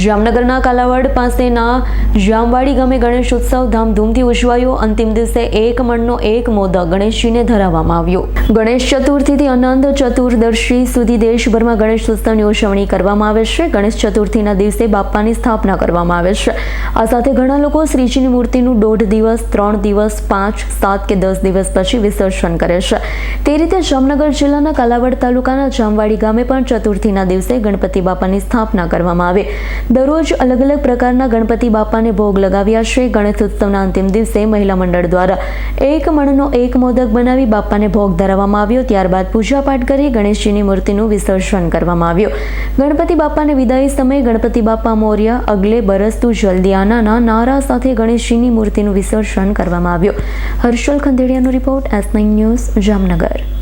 જામનગરના કાલાવાડ પાસેના જામવાડી ગામે ગણેશ ઉત્સવ ધામધૂમથી ઉજવાયો. અંતિમ દિવસે એક મણનો એક મોદક ગણેશજીને ધરાવવામાં આવ્યો. ગણેશ ચતુર્થીથી અનંત ચતુર્દશી સુધી દેશભરમાં ગણેશ ઉત્સવની ઉજવણી કરવામાં આવે છે. ગણેશ ચતુર્થીના દિવસે બાપ્પાની સ્થાપના કરવામાં આવે છે. આ સાથે ઘણા લોકો શ્રીજીની મૂર્તિનું દોઢ દિવસ, ત્રણ દિવસ, પાંચ, સાત કે દસ દિવસ પછી વિસર્જન કરે છે. તે રીતે જામનગર જિલ્લાના કાલાવાડ તાલુકાના જામવાડી ગામે પણ ચતુર્થીના દિવસે ગણપતિ બાપાની સ્થાપના કરવામાં આવે. દરરોજ અલગ અલગ પ્રકારના ગણપતિ બાપાને ભોગ લગાવ્યા છે. ગણેશ ઉત્સવના અંતિમ દિવસે મહિલા મંડળ દ્વારા એક મણનો એક મોદક બનાવી બાપાને ભોગ ધરાવવામાં આવ્યો. ત્યારબાદ પૂજાપાઠ કરી ગણેશજીની મૂર્તિનું વિસર્જન કરવામાં આવ્યું. ગણપતિ બાપાને વિદાય સમયે ગણપતિ બાપા મોર્ય અગલે બરસ તું જલ્દી આનાના નારા સાથે ગણેશજીની મૂર્તિનું વિસર્જન કરવામાં આવ્યું. Harshal ખંદેડિયાનો report S nine news Jamnagar.